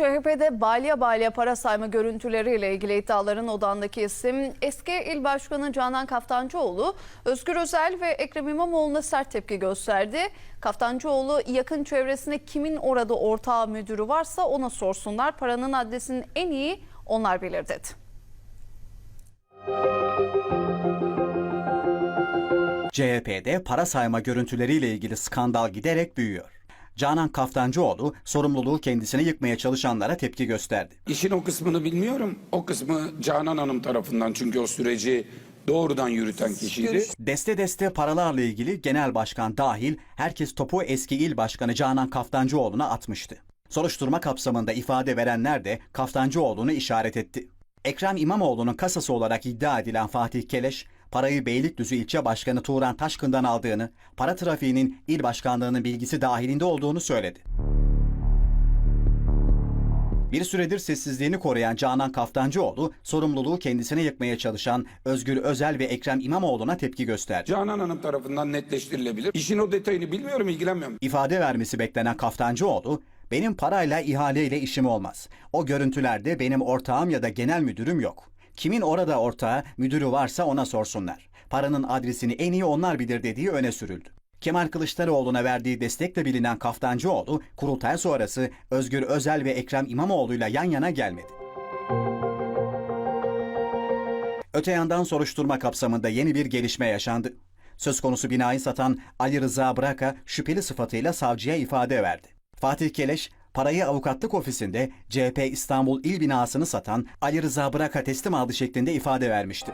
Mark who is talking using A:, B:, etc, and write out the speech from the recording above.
A: CHP'de balya balya para sayma görüntüleriyle ilgili iddiaların odağındaki isim eski il başkanı Canan Kaftancıoğlu, Özgür Özel ve Ekrem İmamoğlu'na sert tepki gösterdi. Kaftancıoğlu yakın çevresinde kimin orada ortağı müdürü varsa ona sorsunlar. Paranın adresini en iyi onlar bilir dedi.
B: CHP'de para sayma görüntüleriyle ilgili skandal giderek büyüyor. Canan Kaftancıoğlu sorumluluğu kendisine yıkmaya çalışanlara tepki gösterdi.
C: İşin o kısmını bilmiyorum. O kısmı Canan Hanım tarafından çünkü o süreci doğrudan yürüten kişiydi.
B: Deste deste paralarla ilgili genel başkan dahil herkes topu eski il başkanı Canan Kaftancıoğlu'na atmıştı. Soruşturma kapsamında ifade verenler de Kaftancıoğlu'nu işaret etti. Ekrem İmamoğlu'nun kasası olarak iddia edilen Fatih Keleş, parayı Beylikdüzü ilçe başkanı Turan Taşkın'dan aldığını, para trafiğinin il başkanlığının bilgisi dahilinde olduğunu söyledi. Bir süredir sessizliğini koruyan Canan Kaftancıoğlu, sorumluluğu kendisine yıkmaya çalışan Özgür Özel ve Ekrem İmamoğlu'na tepki gösterdi.
C: Canan Hanım tarafından netleştirilebilir. İşin o detayını bilmiyorum, ilgilenmiyorum.
B: İfade vermesi beklenen Kaftancıoğlu, benim parayla ihaleyle işim olmaz. O görüntülerde benim ortağım ya da genel müdürüm yok. Kimin orada ortağı, müdürü varsa ona sorsunlar. Paranın adresini en iyi onlar bilir dediği öne sürüldü. Kemal Kılıçdaroğlu'na verdiği destekle bilinen Kaftancıoğlu, kurultay sonrası Özgür Özel ve Ekrem İmamoğlu'yla yan yana gelmedi. Öte yandan soruşturma kapsamında yeni bir gelişme yaşandı. Söz konusu binayı satan Ali Rıza Bıraka şüpheli sıfatıyla savcıya ifade verdi. Fatih Keleş, parayı avukatlık ofisinde CHP İstanbul İl binasını satan Ali Rıza Bıraka teslim aldı şeklinde ifade vermişti.